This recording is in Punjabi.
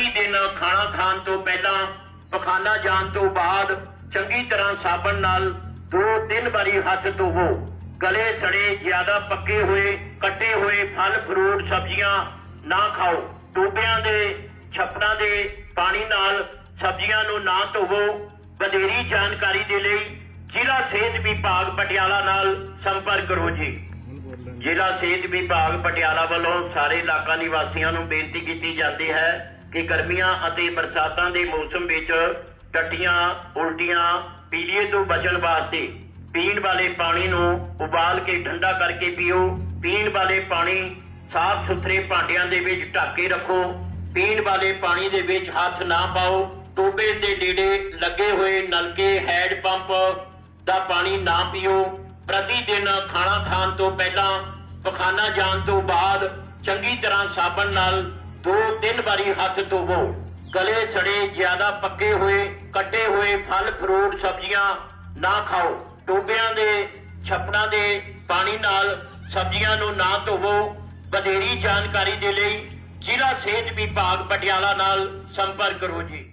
ਪ੍ਰਤੀ ਦਿਨ ਖਾਣਾ ਖਾਣ ਤੋਂ ਪਹਿਲਾਂ, ਪਖਾਨਾ ਜਾਣ ਤੋਂ ਬਾਅਦ ਚੰਗੀ ਤਰ੍ਹਾਂ ਸਾਬਣ ਨਾਲ ਦੋ ਤਿੰਨ ਵਾਰੀ ਹੱਥ ਧੋਵੋ। ਗਲੇ ਸੜੇ, ਜ਼ਿਆਦਾ ਪੱਕੇ ਹੋਏ, ਕੱਟੇ ਹੋਏ ਫਲ, ਫਰੂਟ, ਸਬਜ਼ੀਆਂ ਨਾ ਖਾਓ। ਟੋਬਿਆਂ ਦੇ, ਛੱਪੜਾਂ ਦੇ ਪਾਣੀ ਨਾਲ ਸਬਜ਼ੀਆਂ ਨੂੰ ਨਾ ਧੋਵੋ। ਵਧੇਰੀ ਜਾਣਕਾਰੀ ਦੇ ਲਈ ਜ਼ਿਲ੍ਹਾ ਸਿਹਤ ਵਿਭਾਗ ਪਟਿਆਲਾ ਨਾਲ ਸੰਪਰਕ ਕਰੋ ਜੀ। ਜ਼ਿਲ੍ਹਾ ਸਿਹਤ ਵਿਭਾਗ ਪਟਿਆਲਾ ਵੱਲੋਂ ਸਾਰੇ ਇਲਾਕਾ ਨਿਵਾਸੀਆਂ ਨੂੰ ਬੇਨਤੀ ਕੀਤੀ ਜਾਂਦੀ ਹੈ ਕਿ ਗਰਮੀਆਂ ਅਤੇ ਬਰਸਾਤਾਂ ਦੇ ਮੌਸਮ ਵਿੱਚ ਟੱਟੀਆਂ, ਉਲਟੀਆਂ, ਪੀਲੀਏ ਤੋਂ ਬਚਣ ਵਾਸਤੇ ਪੀਣ ਵਾਲੇ ਪਾਣੀ ਨੂੰ ਉਬਾਲ ਕੇ ਠੰਡਾ ਕਰਕੇ ਪੀਓ। ਪੀਣ ਵਾਲੇ ਪਾਣੀ ਸਾਫ਼ ਸੁਥਰੇ ਭਾਂਡਿਆਂ ਦੇ ਵਿੱਚ ਢੱਕ ਕੇ ਰੱਖੋ। ਪੀਣ ਵਾਲੇ ਪਾਣੀ ਦੇ ਵਿੱਚ ਹੱਥ ਨਾ ਪਾਓ। ਟੋਬੇ ਦੇ ਨੇੜੇ ਲੱਗੇ ਹੋਏ ਨਲਕੇ, ਹੈਡ ਪੰਪ ਦਾ ਪਾਣੀ ਨਾ ਪੀਓ। ਪ੍ਰਤੀ ਦਿਨ ਖਾਣਾ ਖਾਣ ਤੋਂ ਪਹਿਲਾਂ ਪਖਾਨਾ ਜਾਣ ਤੋਂ ਬਾਅਦ ਚੰਗੀ ਤਰ੍ਹਾਂ ਸਾਬਣ ਨਾਲ ਦੋ ਤਿੰਨ ਵਾਰੀ ਹੱਥ ਧੋਵੋ। ਗਲੇ ਸੜੇ ਜ਼ਿਆਦਾ ਪੱਕੇ ਹੋਏ, ਕੱਟੇ ਹੋਏ ਫਲ, ਫਰੂਟ, ਸਬਜ਼ੀਆਂ ਨਾ ਖਾਓ। ਟੋਬਿਆਂ ਦੇ, ਛੱਪੜਾਂ ਦੇ ਪਾਣੀ ਨਾਲ ਸਬਜ਼ੀਆਂ ਨੂੰ ਨਾ ਧੋਵੋ। ਵਧੇਰੀ ਜਾਣਕਾਰੀ ਦੇ ਲਈ ਜ਼ਿਲ੍ਹਾ ਸਿਹਤ ਵਿਭਾਗ ਪਟਿਆਲਾ ਨਾਲ ਸੰਪਰਕ ਕਰੋ ਜੀ।